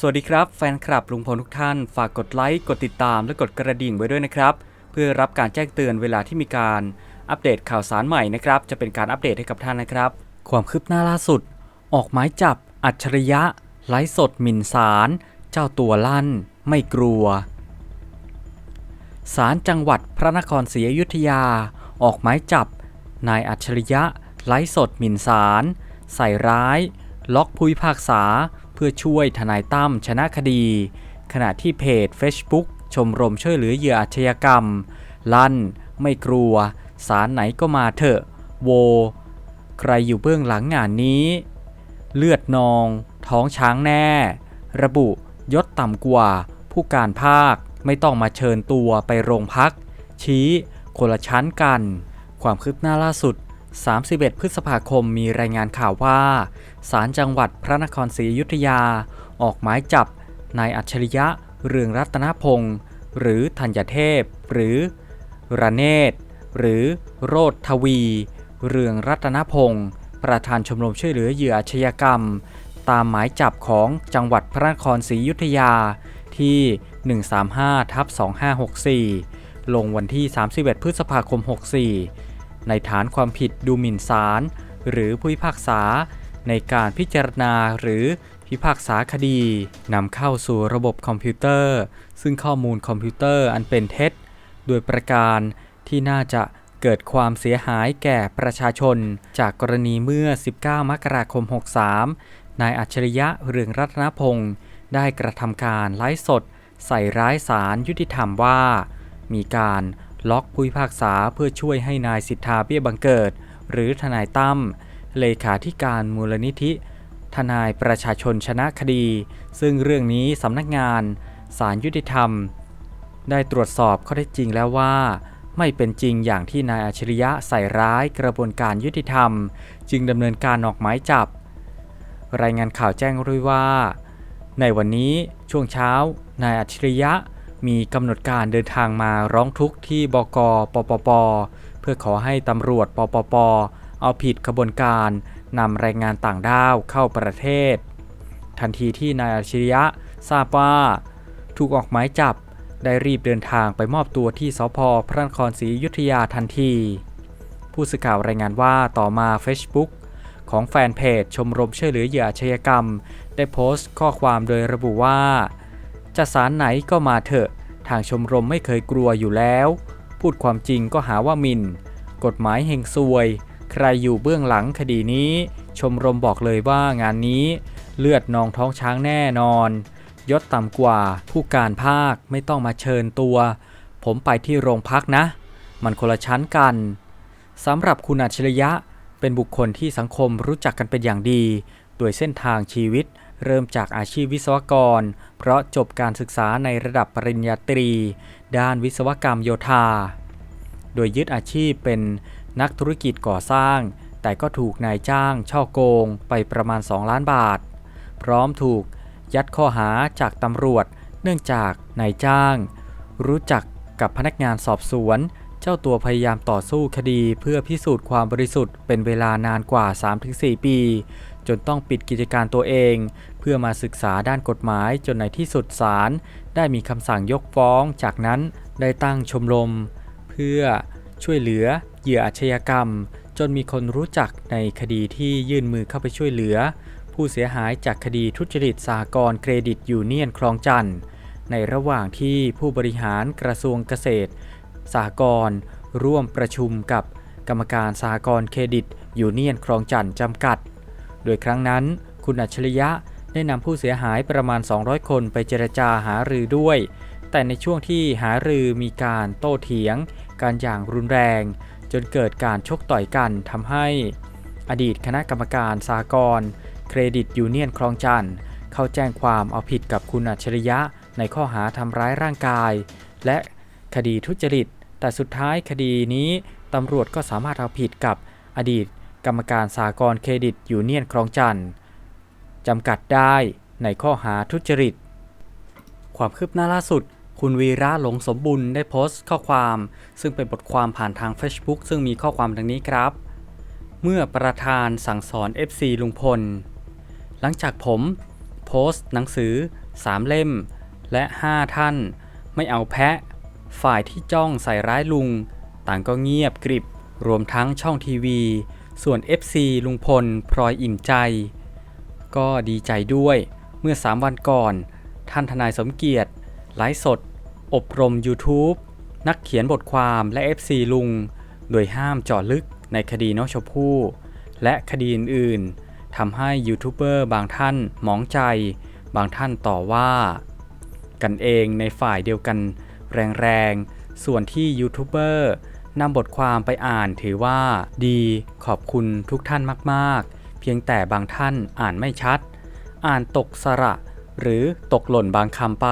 สวัสดีครับแฟนคลับลุงพลทุกท่าน ฝากกดไลค์ กดติดตามและกดกระดิ่งไว้ด้วยนะครับ เพื่อรับการแจ้งเตือนเวลาที่มีการอัปเดตข่าวสารใหม่นะครับ จะเป็นการอัปเดตให้กับท่านนะครับ ความคืบหน้าล่าสุด ออกหมายจับ อัจฉริยะ ไลฟ์สดหมิ่นศาลเจ้าตัวลั่น ไม่กลัวศาลจังหวัดพระนครศรีอยุธยา ออกหมายจับ นายอัจฉริยะ ไลฟ์สดหมิ่นศาลใส่ร้าย ล็อกผู้พิพากษา เพื่อช่วยทนายตั้มชนะคดี ขณะที่เพจ Facebook ชมรมช่วยเหลือเหยื่ออาชญากรรม ลั่น ไม่กลัวศาลไหนก็มาเถอะ โว ใครอยู่เบื้องหลังงานนี้ เลือดนอง ท้องช้างแน่ ระบุยศต่ำกว่า ผู้การภาคไม่ต้องมาเชิญตัวไปโรงพัก ชี้คนละชั้นกัน ความคืบหน้าล่าสุด 31 พฤษภาคมมีรายงานข่าวว่าศาลจังหวัดพระนครศรีอยุธยา ออกหมายจับนายอัจฉริยะเรืองรัตนพงศ์หรือธัญเทพ หรือระเนศหรือโรธทวี เรืองรัตนพงศ์ประธานชมรมช่วยเหลือเหยื่ออาชญากรรม ตามหมายจับของจังหวัดพระนครศรีอยุธยาที่ 135ทับ2564 ลงวันที่ 31 พฤษภาคม 64 ในฐานความผิดดูหมิ่นศาลหรือผู้พิพากษา ในการพิจารณาหรือพิพากษาคดีนำเข้าสู่ระบบคอมพิวเตอร์ ซึ่งข้อมูลคอมพิวเตอร์อันเป็นเท็จ โดยประการที่น่าจะเกิดความเสียหายแก่ประชาชน จากกรณีเมื่อ 19 มกราคม 63 นายอัจฉริยะเรืองรัตนพงศ์ได้กระทำการไลฟ์สด ใส่ร้ายสารยุติธรรมว่า มีการ ล็อกผู้พิพากษาเพื่อช่วยให้นายสิทธาเบี้ยบังเกิด หรือทนายตั้มเลขาธิการมูลนิธิ ทนายประชาชนชนะคดี ซึ่งเรื่องนี้สำนักงานศาลยุติธรรม ได้ตรวจสอบข้อเท็จจริงแล้วว่า ไม่เป็นจริงอย่างที่นายอัจฉริยะใส่ร้ายกระบวนการยุติธรรม จึงดำเนินการออกหมายจับ รายงานข่าวแจ้งด้วยว่า ในวันนี้ช่วงเช้านายอัจฉริยะ มีกำหนดการเดินทางมาร้องทุกข์ที่บกปปป เพื่อขอให้ตำรวจปปป เอาผิดขบวนการนำแรงงานต่างด้าวเข้าประเทศ ทันทีที่นายอัจฉริยะทราบว่า ถูกออกหมายจับได้รีบเดินทางไปมอบตัวที่สพพระนครศรีอยุธยาทันที ผู้สื่อข่าวรายงานว่าต่อมา Facebook ของแฟนเพจชมรมช่วยเหลือเหยื่ออาชญากรรม ได้โพสต์ข้อความโดยระบุว่า จะสารไหนก็มาเถอะ ทางชมรมไม่เคยกลัวอยู่แล้ว พูดความจริงก็หาว่ามิน กฎหมายเฮงซวย ใครอยู่เบื้องหลังคดีนี้ ชมรมบอกเลยว่างานนี้ เลือดนองท้องช้างแน่นอน ยศต่ำกว่าผู้การภาคไม่ต้องมาเชิญตัว ผมไปที่โรงพักนะ มันคนละชั้นกันสำหรับคุณอัจฉริยะเป็นบุคคลที่สังคมรู้จักกันเป็นอย่างดี โดยเส้นทางชีวิต เริ่มจากอาชีพวิศวกร เพราะจบการศึกษาในระดับปริญญาตรี ด้านวิศวกรรมโยธา โดยยึดอาชีพเป็นนักธุรกิจก่อสร้าง แต่ก็ถูกนายจ้างช่อโกงไปประมาณ 2 ล้านบาท พร้อมถูกยัดข้อหาจากตำรวจ เนื่องจากนายจ้าง รู้จักกับพนักงานสอบสวน เจ้าตัวพยายามต่อสู้คดีเพื่อพิสูจน์ความบริสุทธิ์เป็นเวลานานกว่า 3-4 ปี จนต้องปิดกิจการตัวเอง เพื่อมาศึกษาด้านกฎหมายจนในที่สุดศาลได้มีคำสั่งยกฟ้อง จากนั้นได้ตั้งชมรม เพื่อช่วยเหลือเหยื่ออาชญากรรม จนมีคนรู้จักในคดีที่ยื่นมือเข้าไปช่วยเหลือ ผู้เสียหายจากคดีทุจริตสหกรเครดิตยูเนียนคลองจันทน์ในระหว่างที่ผู้บริหารกระทรวงเกษตรสหกรร่วมประชุมกับกรรมการสหกรเครดิตยูเนียนคลองจันทน์จำกัด โดยครั้งนั้น คุณอัจฉริยะได้นำผู้เสียหายประมาณ 200 คนไปเจรจาหารือด้วย แต่ในช่วงที่หารือมีการโต้เถียง การอย่างรุนแรง จนเกิดการชกต่อยกันทำให้ อดีตคณะกรรมการสากลเครดิตยูเนียนคลองจันทน์เข้าแจ้งความเอาผิดกับคุณอัจฉริยะในข้อหาทำร้ายร่างกาย และคดีทุจริต แต่สุดท้ายคดีนี้ตำรวจก็สามารถเอาผิดกับอดีต กรรมการสากลเครดิตยูเนียนคลองจันทน์จำกัดได้ในข้อหาทุจริต ความคืบหน้าล่าสุด คุณวีระหลงสมบุญได้โพสต์ข้อความ ซึ่งเป็นบทความผ่านทาง Facebook ซึ่งมีข้อความดังนี้ครับ เมื่อประธานสั่งสอน FC ลุงพล หลังจากผม โพสต์หนังสือ 3 เล่ม และ 5 ท่าน ไม่เอาแพะ ฝ่ายที่จ้องใส่ร้ายลุง ต่างก็เงียบกริบรวมทั้งช่องทีวี ส่วน FC ลุงพลพลอยอิ่มใจ ก็ดีใจด้วยเมื่อ 3 วันก่อน ท่านทนายสมเกียรติไลฟ์สด อบรม YouTube นักเขียนบทความและ FC ลุง โดยห้ามเจาะลึกในคดีน้องชมพู่และคดีอื่นๆทำให้ยูทูบเบอร์บางท่านหมองใจ บางท่านต่อว่า กันเองในฝ่ายเดียวกันแรงๆ ส่วนที่ยูทูบเบอร์ นำบทความไปอ่านถือว่า ดีขอบคุณทุกท่านมากๆ เพียงแต่บางท่านอ่านไม่ชัด อ่านตกสระ หรือตกหล่นบางคำไป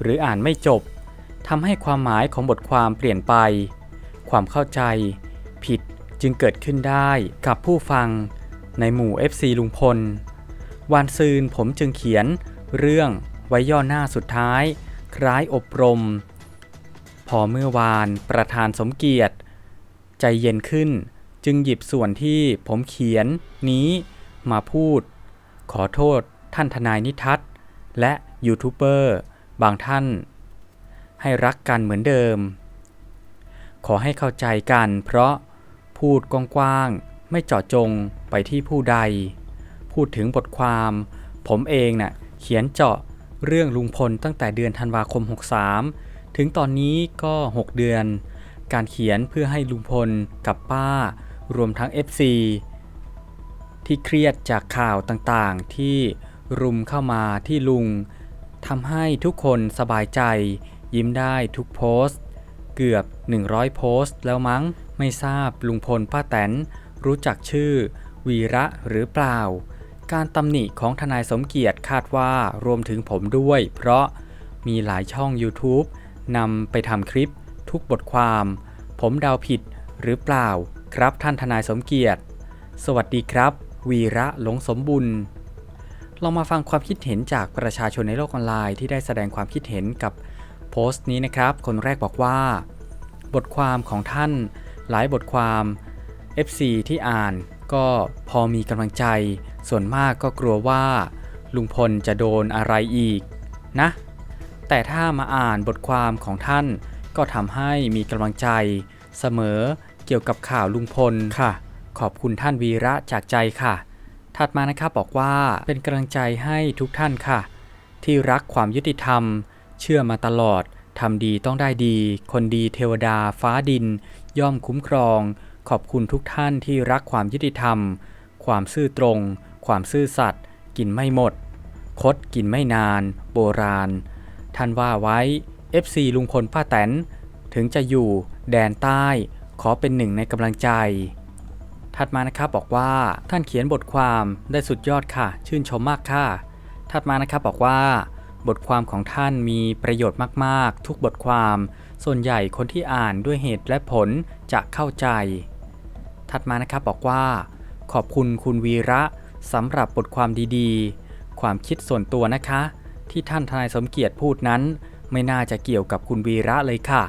หรืออ่านไม่จบทำให้ความหมายของบทความเปลี่ยนไป ความเข้าใจ ผิดจึงเกิดขึ้นได้กับผู้ฟัง ในหมู่ FC ลุงพลวันซืนผมจึงเขียน เรื่องไว้ย่อหน้าสุดท้าย คล้ายอบรม พอเมื่อวานประธานสมเกียรติ ใจเย็นขึ้น จึงหยิบส่วนที่ผมเขียนนี้มาพูด ขอโทษท่านทนายนิทัศน์และยูทูบเบอร์บางท่าน ให้รักกันเหมือนเดิม ขอให้เข้าใจกันเพราะพูดกว้างๆไม่เจาะจงไปที่ผู้ใด พูดถึงบทความ ผมเองน่ะเขียนเจาะเรื่องลุงพลตั้งแต่เดือนธันวาคม 63 ถึงตอนนี้ก็ 6 เดือน การเขียนเพื่อให้ลุงพลกับป้า รวมทั้ง FC ที่เครียดจากข่าวต่างๆ ที่รุมเข้ามาที่ลุงทำให้ทุกคนสบายใจ ยิ้มได้ทุกโพสต์ เกือบ 100 โพสต์แล้วมั้งไม่ทราบลุงพลป้าแตน รู้จักชื่อ วีระหรือเปล่า การตำหนิของทนายสมเกียรติคาดว่ารวมถึงผมด้วย เพราะมีหลายช่อง YouTube นำไปทำคลิปทุกบทความ ผมเดาผิดหรือเปล่าครับท่านทนายสมเกียรติ สวัสดีครับ วีระหลงสมบุญเรามาฟังความคิดเห็นจากประชาชนในโลกออนไลน์ที่ได้แสดงความคิดเห็นกับโพสต์นี้นะครับ คนแรกบอกว่า บทความของท่านหลายบทความ FC ที่อ่านก็พอมีกำลังใจ ส่วนมากก็กลัวว่า ลุงพลจะโดนอะไรอีก นะ แต่ถ้ามาอ่านบทความของท่าน ก็ทำให้มีกำลังใจ เสมอเกี่ยวกับข่าวลุงพลค่ะ ขอบคุณท่านวีระจากใจค่ะ ถัดมานะครับบอกว่าเป็นกำลังใจให้ทุกท่านค่ะ ที่รักความยุติธรรม เชื่อมาตลอดทำดีต้องได้ดี คนดีเทวดาฟ้าดิน ย่อมคุ้มครอง ขอบคุณทุกท่านที่รักความยุติธรรม ความซื่อตรง ความซื่อสัตย์กินไม่หมด คดกินไม่นาน โบราณ ท่านว่าไว้ FC ลุงพลป้าแตน ถึงจะอยู่แดนใต้ ขอเป็นหนึ่งในกำลังใจ ถัดมานะครับบอกว่าท่านเขียนบทความได้สุดยอดค่ะ ชื่นชมมากค่ะ ถัดมานะครับบอกว่า บทความของท่านมีประโยชน์มากๆ ทุกบทความ ส่วนใหญ่คนที่อ่านด้วยเหตุและผลจะเข้าใจ ถัดมานะครับบอกว่า ขอบคุณคุณวีระสำหรับบทความดีๆ ความคิดส่วนตัวนะคะ ที่ท่านทนายสมเกียรติพูดนั้น ไม่น่าจะเกี่ยวกับคุณวีระเลยค่ะ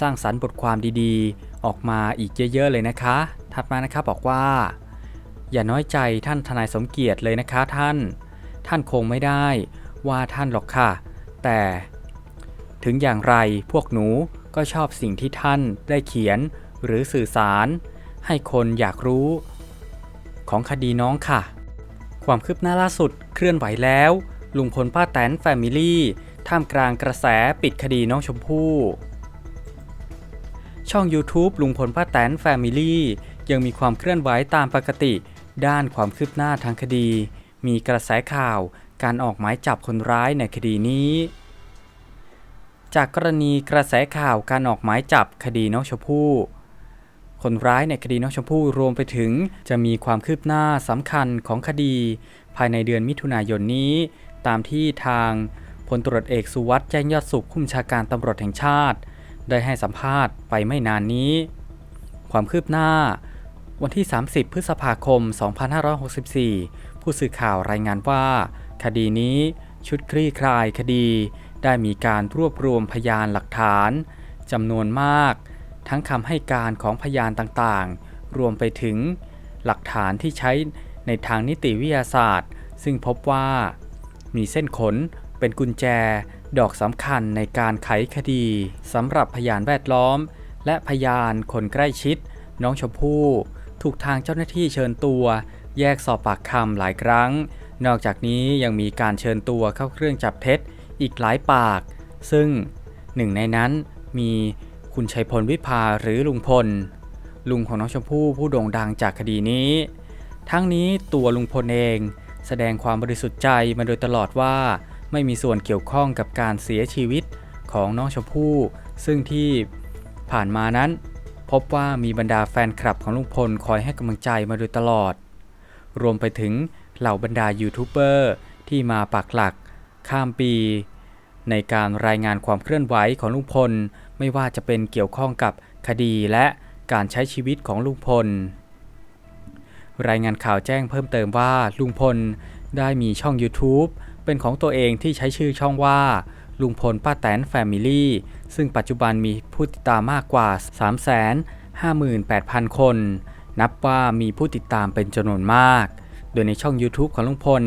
สร้างสรรค์บทความดีๆ ออกมาอีกเยอะๆเลยนะคะ ถัดมานะครับบอกว่า อย่าน้อยใจท่านทนายสมเกียรติเลยนะคะท่าน ท่านคงไม่ได้ว่าท่านหรอกค่ะ แต่ ถึงอย่างไรพวกหนูก็ชอบสิ่งที่ท่านได้เขียนหรือสื่อสาร ให้คนอยากรู้ ของคดีน้องค่ะ ความคืบหน้าล่าสุดเคลื่อนไหวแล้ว ลุงพลป้าแตนแฟมิลี่ท่ามกลางกระแสปิดคดีน้องชมพู่ช่อง YouTube ลุงพลป้าแตนแฟมิลี่ยังมีความเคลื่อนไหวตามปกติ ด้านความคืบหน้าทางคดี มีกระแสข่าวการออกหมายจับคนร้ายในคดีนี้ จากกรณีกระแสข่าวการออกหมายจับคดีน้องชมพู่คนร้ายในคดีน้องชมพู่รวมไปถึงจะมีความคืบหน้าสำคัญของคดี ภายในเดือนมิถุนายนนี้ ตามที่ทางพลตรวจเอกสุวัสด์แจ้งยอดสุขผู้บัญชาการตำรวจแห่งชาติ ได้ให้สัมภาษณ์ไปไม่นานนี้ ความคืบหน้า วันที่ 30 พฤษภาคม 2564 ผู้สื่อข่าวรายงานว่า คดีนี้ชุดคลี่คลายคดี ได้มีการรวบรวมพยานหลักฐานจำนวนมาก ทั้งคำให้การของพยานต่างๆ รวมไปถึงหลักฐานที่ใช้ในทางนิติวิทยาศาสตร์ ซึ่งพบว่า มีเส้นขน เป็นกุญแจ ดอกสำคัญในการไขคดีสำหรับพยานแวดล้อม และพยานคนใกล้ชิด น้องชมพู่ ถูกทางเจ้าหน้าที่เชิญตัว แยกสอบปากคำหลายครั้ง นอกจากนี้ยังมีการเชิญตัวเข้าเครื่องจับเท็จอีกหลายปาก ซึ่งหนึ่งในนั้นมีคุณชัยพลวิภาหรือลุงพล ลุงของน้องชมพู่ผู้โด่งดังจากคดีนี้ ทั้งนี้ตัวลุงพลเอง แสดงความบริสุทธิ์ใจมาโดยตลอดว่า ไม่มีส่วนเกี่ยวข้องกับการเสียชีวิตของน้องชมพู่ซึ่งที่ผ่านมานั้น พบว่ามีบรรดาแฟนคลับของลุงพลคอยให้กำลังใจมาโดยตลอด รวมไปถึงเหล่าบรรดายูทูบเบอร์ที่มาปักหลัก ข้ามปี ในการรายงานความเคลื่อนไหวของลุงพล ไม่ว่าจะเป็นเกี่ยวข้องกับคดีและการใช้ชีวิตของลุงพล รายงานข่าวแจ้งเพิ่มเติมว่าลุงพลได้มีช่อง YouTube เป็นของตัวเองที่ใช้ชื่อช่องว่า ลุงพลป้าแตนแฟมิลี่ซึ่งปัจจุบันมีผู้ติดตามมากกว่า 358,000 คน นับว่ามีผู้ติดตามเป็นจำนวนมาก โดยในช่อง YouTube ของลุงพล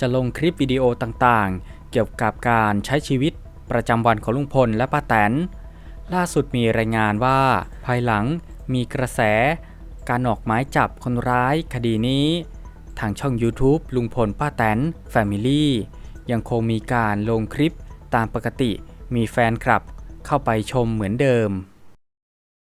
จะลงคลิปวิดีโอต่างๆ เกี่ยวกับการใช้ชีวิตประจำวันของลุงพลและป้าแตน ล่าสุดมีรายงานว่า ภายหลังมีกระแส การออกหมายจับคนร้ายคดีนี้ ทางช่อง YouTube ลุงพลป้าแตน Family ยังคงมีการลงคลิปตามปกติมีแฟนคลับเข้าไปชมเหมือนเดิม